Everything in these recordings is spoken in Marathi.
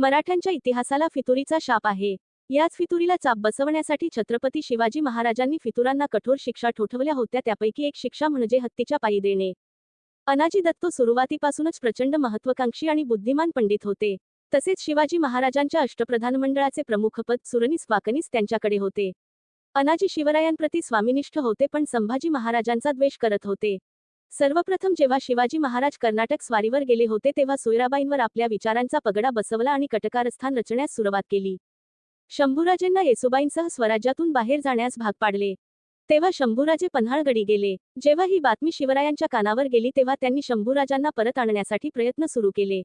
मराठ्यांच्या इतिहासाला फितुरीचा शाप आहे. याच फितुरीला चाप बसवण्यासाठी छत्रपती शिवाजी महाराजांनी फितुरांना कठोर शिक्षा ठोठवल्या होत्या त्यापैकी एक शिक्षा म्हणजे हत्तीच्या पायी देणे. अनाजी दत्तो सुरुवातीपासूनच प्रचंड महत्वाकांक्षी आणि बुद्धिमान पंडित होते. तसेच शिवाजी महाराजांच्या अष्टप्रधान मंडळाचे प्रमुखपद सुरनीस वाकनीस त्यांच्याकडे होते. अनाजी शिवरायांप्रती स्वामिनिष्ठ होते पण संभाजी महाराजांचा द्वेष करत होते. सर्वप्रथम जेव्हा शिवाजी महाराज कर्नाटक स्वारीवर गेले होते तेव्हा सोयराबाईंवर आपल्या विचारांचा पगडा बसवला आणि कटकारस्थान रचण्यास सुरुवात केली. शंभूराजेंना येसुबाईंसह स्वराज्यातून बाहेर जाण्यास भाग पाडले. तेव्हा शंभूराजे पन्हाळगडी गेले. जेव्हा ही बातमी शिवरायांच्या कानावर गेली तेव्हा त्यांनी शंभूराजांना परत आणण्यासाठी प्रयत्न सुरू केले.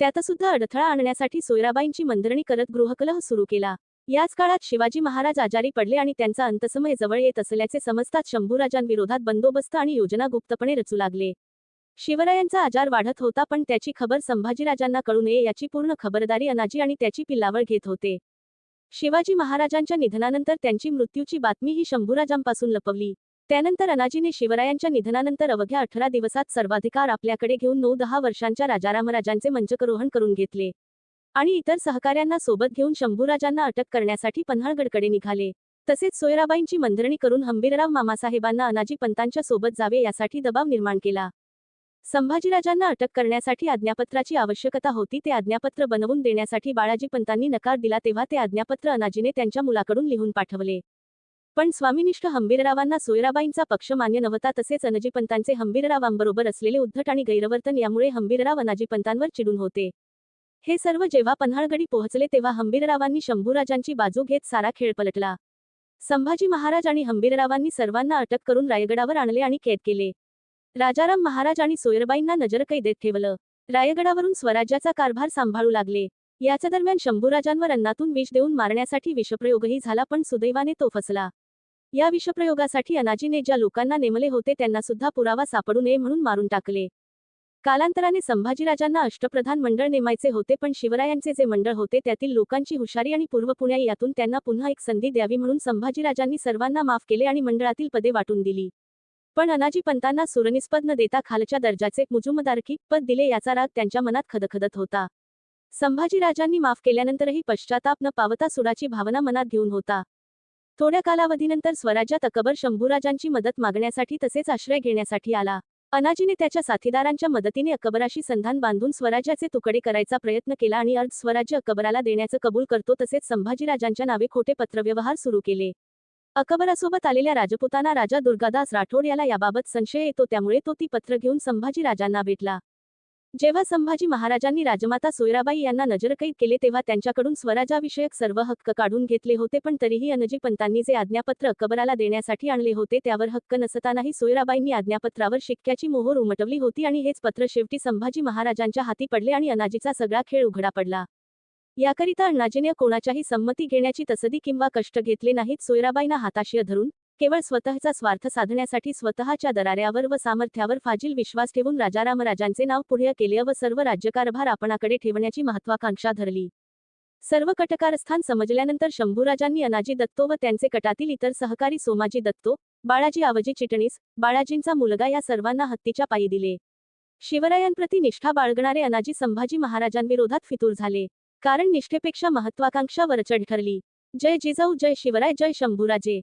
त्यातसुद्धा अडथळा आणण्यासाठी सोयराबाईंची मंदरणी करत गृहकलह सुरू केला. याच काळात शिवाजी महाराज आजारी पडले आणि त्यांचा अंतसमय जवळ येत असल्याचे समजताच शंभूराजांविरोधात बंदोबस्त आणि योजना गुप्तपणे रचू लागले. शिवरायांचा आजार वाढत होता पण त्याची खबर संभाजीराजांना कळू नये याची पूर्ण खबरदारी अनाजी आणि त्याची पिल्लावळ घेत होते. शिवाजी महाराजांच्या निधनानंतर त्यांची मृत्यूची बातमी ही शंभूराजांपासून लपवली. त्यानंतर अनाजीने शिवरायांच्या निधनानंतर अवघ्या अठरा दिवसात सर्वाधिकार आपल्याकडे घेऊन नऊ दहा वर्षांच्या राजारामराजांचे मंचकरोहण करून घेतले. आणि इतर सहकाऱ्यांना सोबत घेऊन शंभूराजांना अटक करण्यासाठी पन्हाळगडकडे निघाले. तसेच सोयराबाईंची मंदरणी करून हंबीरराव मामासाहेबांना अनाजी पंतांच्या सोबत जावे यासाठी दबाव निर्माण केला. संभाजीराजांना अटक करण्यासाठी आज्ञापत्राची आवश्यकता होती ते आज्ञापत्र बनवून देण्यासाठी बाळाजी पंतांनी नकार दिला तेव्हा ते आज्ञापत्र अनाजीने त्यांच्या मुलाकडून लिहून पाठवले. पण स्वामिनिष्ठ हंबीररावांना सोयराबाईंचा पक्ष मान्य नव्हता तसेच अनजीपंतांचे हंबीररावांबरोबर असलेले उद्धट आणि गैरवर्तन यामुळे हंबीरराव अनाजीपंतांवर चिडून होते. हे सर्व जेव्हा पन्हाळगडी पोहोचले तेव्हा हंबीररावांनी शंभूराजांची बाजू घेत सारा खेळ पलटला. संभाजी महाराज आणि हंबीररावांनी सर्वांना अटक करून रायगडावर आणले आणि कैद केले. राजाराम महाराज आणि सोयरबाईंना नजरकैदेत ठेवलं. रायगडावरून स्वराज्याचा कारभार सांभाळू लागले. याच्या दरम्यान शंभूराजांवर अन्नातून विष देऊन मारण्यासाठी विषप्रयोगही झाला पण सुदैवाने तो फसला. या विषप्रयोगासाठी अनाजीने ज्या लोकांना नेमले होते त्यांना सुद्धा पुरावा सापडू नये म्हणून मारून टाकले. कालांतराने संभाजीराजांना अष्टप्रधान मंडळ नेमायचे होते पण शिवरायांचे जे मंडळ होते त्यातील लोकांची हुशारी आणि पूर्वपुण्या यातून त्यांना पुन्हा एक संधी द्यावी म्हणून संभाजीराजांनी सर्वांना माफ केले आणि मंडळातील पदे वाटून दिली. पण अनाजी पंतांना सुरनिस्पद न देता खालच्या दर्जाचे मुजुमदारकी पद दिले याचा राग त्यांच्या मनात खदखदत होता. संभाजीराजांनी माफ केल्यानंतरही पश्चाताप न पावता सुडाची भावना मनात घेऊन होता. थोड्या कालावधीनंतर स्वराज्यात अकबर शंभूराजांची मदत मागण्यासाठी तसेच आश्रय घेण्यासाठी आला. अनाजीने त्याच्या साथीदारांच्या मदतीने अकबराशी संधान बांधून स्वराज्याचे तुकडे करायचा प्रयत्न केला आणि अर्ध स्वराज्य अकबराला देण्याचं कबूल करतो तसेच संभाजीराजांच्या नावे खोटे पत्रव्यवहार सुरू केले. अकबरासोबत आलेल्या राजपुताना राजा दुर्गादास राठोड याला याबाबत संशय येतो त्यामुळे तो ती पत्र घेऊन संभाजीराजांना भेटला. जेव्हा संभाजी महाराजांनी राजमाता सोयराबाई यांना नजरकैद केले तेव्हा त्यांच्याकडून स्वराजाविषयक सर्व हक्क काढून घेतले होते पण तरीही अनजी पंतांनी जे आज्ञापत्र अकबराला देण्यासाठी आणले होते त्यावर हक्क नसतानाही सोयराबाईंनी आज्ञापत्रावर शिक्क्याची मोहोर उमटवली होती आणि हेच पत्र शेवटी संभाजी महाराजांच्या हाती पडले आणि अनाजीचा सगळा खेळ उघडा पडला. याकरिता अण्णाजीने कोणाच्याही संमती घेण्याची तसदी किंवा कष्ट घेतले नाहीत सोयराबाईंना हाताशी धरून केवळ स्वतःचा स्वार्थ साधण्यासाठी स्वतःच्या दराऱ्यावर व सामर्थ्यावर फाजील विश्वास ठेवून राजारामराजांचे नाव पुढे केले व सर्व राज्यकारभार आपणाकडे ठेवण्याची महत्वाकांक्षा धरली. सर्व कटकारस्थान समजल्यानंतर शंभूराजांनी अनाजी दत्तो व त्यांचे कटातील इतर सहकारी सोमाजी दत्तो बाळाजी आवजी चिटणीस बाळाजींचा मुलगा या सर्वांना हत्तीच्या पायी दिले. शिवरायांप्रती निष्ठा बाळगणारे अनाजी संभाजी महाराजांविरोधात फितूर झाले. कारण निष्ठेपेक्षा महत्वाकांक्षा वरचढ ठरली. जय जिजाऊ जय शिवराय जय शंभूराजे.